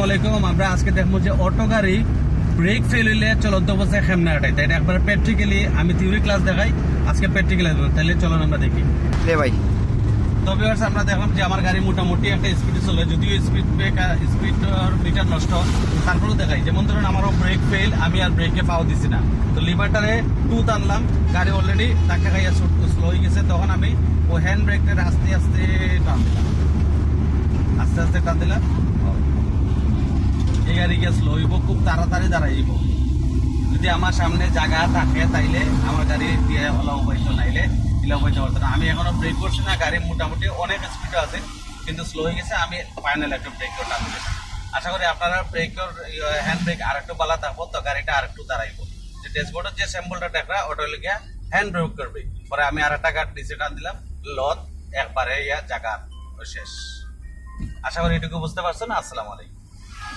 আসসালামু আলাইকুম আমরা আজকে দেখব যে অটো গাড়ি ব্রেক ফেল হইলে চলন্ত অবস্থায় খেমনা হাঁটাই তাই এটা একবার প্র্যাকটিক্যালি আমি থিওরি ক্লাস দেখাই আজকে প্র্যাকটিক্যালি দেবো তাহলে চলুন আমরা দেখি। লে ভাই। তো ভিউয়ার্স আমরা দেখলাম যে আমার গাড়ি মোটামুটি একটা স্পিডে চলে যদিও স্পিড ব্রেক স্পিড মিটার নষ্ট। তারপরেও দেখাই যেমন ধরুন আমারও ব্রেক ফেল আমি আর ব্রেকে পাও দিছি না। তো লিভারটারে টু টানলাম গাড়ি অলরেডি ধাক্কা খাইয়া স্লো হয়ে গেছে তখন আমি ও হ্যান্ড ব্রেকটারে আস্তে আস্তে টান দিলাম। আস্তে আস্তে টান দিলাম। গাড়ি গিয়ে স্লো হইব, খুব তাড়াতাড়ি দাঁড়াইব। যদি আমার সামনে জায়গা থাকে তাইলে আমার গাড়ি দিয়ে হলা উপাইত নাইলে আমি এখনও ব্রেক করছি না, গাড়ি মোটামুটি অনেক স্পিড আছে, কিন্তু স্লো হয়ে গেছে, আমি ফাইনাল একটা ব্রেক করে আশা করি আপনারা ব্রেকর হ্যান্ড ব্রেক আর একটু বালা থাকব, তো গাড়িটা আর একটু দাঁড়াইব। যে ড্যাশবোর্ডের যে স্যাম্পলটা দেখা ওটা গিয়া হ্যান্ড ব্রেক করবে। পরে আমি আর একটা গাড়ি নিচে টান দিলাম লত একবারে ইয়া, জায়গা, শেষ। আশা করি এটুকু বুঝতে পারছেন, আসসালামু আলাইকুম।